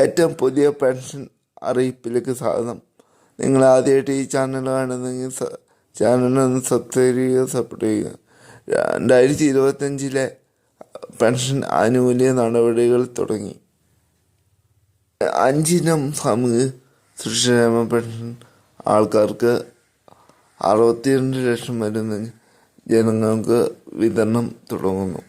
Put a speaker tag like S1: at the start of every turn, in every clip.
S1: ഏറ്റവും പുതിയ പെൻഷൻ അറിയിപ്പിലേക്ക് സ്വാഗതം നിങ്ങൾ ആദ്യമായിട്ട് ഈ ചാനൽ കാണുന്നെങ്കിൽ ചാനലൊന്ന് സബ്സ്ക്രൈബ് ചെയ്യുക സപ്പോർട്ട് ചെയ്യുക. രണ്ടായിരത്തി ഇരുപത്തഞ്ചിലെ പെൻഷൻ ആനുകൂല്യ നടപടികൾ തുടങ്ങി. അഞ്ചിനം സാമൂഹ്യ സുരക്ഷാ പെൻഷൻ ആൾക്കാർക്ക് അറുപത്തിരണ്ട് ലക്ഷം വരുന്ന ജനങ്ങൾക്ക് വിതരണം തുടങ്ങുന്നു.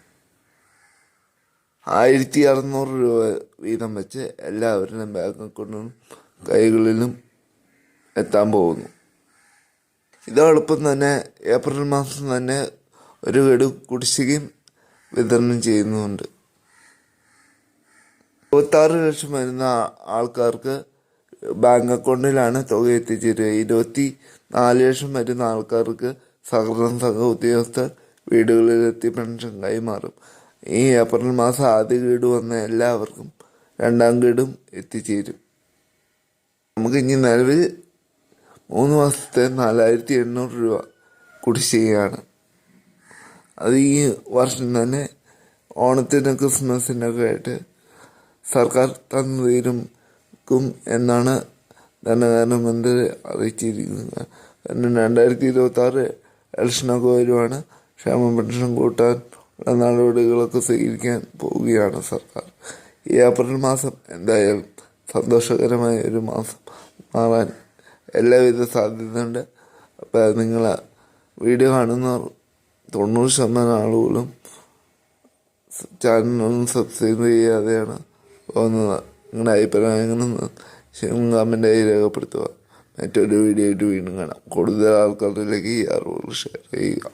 S1: ആയിരത്തി അറുന്നൂറ് രൂപ വീതം വെച്ച് എല്ലാവരുടെയും ബാങ്ക് അക്കൗണ്ടിലും കൈകളിലും എത്താൻ പോകുന്നു. ഇതോടൊപ്പം തന്നെ ഏപ്രിൽ മാസം തന്നെ ഒരു ഗഡു കുടിശ്ശികയും വിതരണം ചെയ്യുന്നുണ്ട്. ഇരുപത്താറ് ലക്ഷം വരുന്ന ആൾക്കാർക്ക് ബാങ്ക് അക്കൗണ്ടിലാണ് തുക എത്തിച്ചേരുക. ഇരുപത്തി നാല് ലക്ഷം വരുന്ന ആൾക്കാർക്ക് സഹകരണ സംഘ ഉദ്യോഗസ്ഥർ വീടുകളിലെത്തി പെൻഷൻ കൈമാറും. ഈ ഏപ്രിൽ മാസം ആദ്യ ഗീഡ് വന്ന എല്ലാവർക്കും രണ്ടാം ഗീഡും എത്തിച്ചേരും. നമുക്ക് ഇനി നിലവിൽ മൂന്ന് മാസത്തെ നാലായിരത്തി എണ്ണൂറ് രൂപ കുടിശ്ശികയാണ് അത് ഈ വർഷം തന്നെ ഓണത്തിനും ക്രിസ്മസിനൊക്കെ ആയിട്ട് സർക്കാർ തന്നു തീരുക്കും എന്നാണ് ധനകാര്യമന്ത്രി അറിയിച്ചിരിക്കുന്നത്. കാരണം രണ്ടായിരത്തി ഇരുപത്തി ആറ് ഇലക്ഷനൊക്കെ വരുവാണ്. ക്ഷേമ പെൻഷൻ കൂട്ടാൻ നടപടികളൊക്കെ സ്വീകരിക്കാൻ പോവുകയാണ് സർക്കാർ. ഈ ഏപ്രിൽ മാസം എന്തായാലും സന്തോഷകരമായ ഒരു മാസം മാറാൻ എല്ലാവിധ സാധ്യതയുണ്ട്. അപ്പോൾ നിങ്ങൾ വീഡിയോ കാണുന്ന തൊണ്ണൂറ് ശതമാനം ആളുകളും ചാനലൊന്നും സബ്സ്ക്രൈബ് ചെയ്യാതെയാണ് പോകുന്നത്. നിങ്ങളുടെ അഭിപ്രായങ്ങളും ആയി രേഖപ്പെടുത്തുക. മറ്റൊരു വീഡിയോ ആയിട്ട് വീണ്ടും കാണാം. കൂടുതൽ ആൾക്കാരിലേക്ക് ഈ അറിവുകൾ ഷെയർ ചെയ്യുക.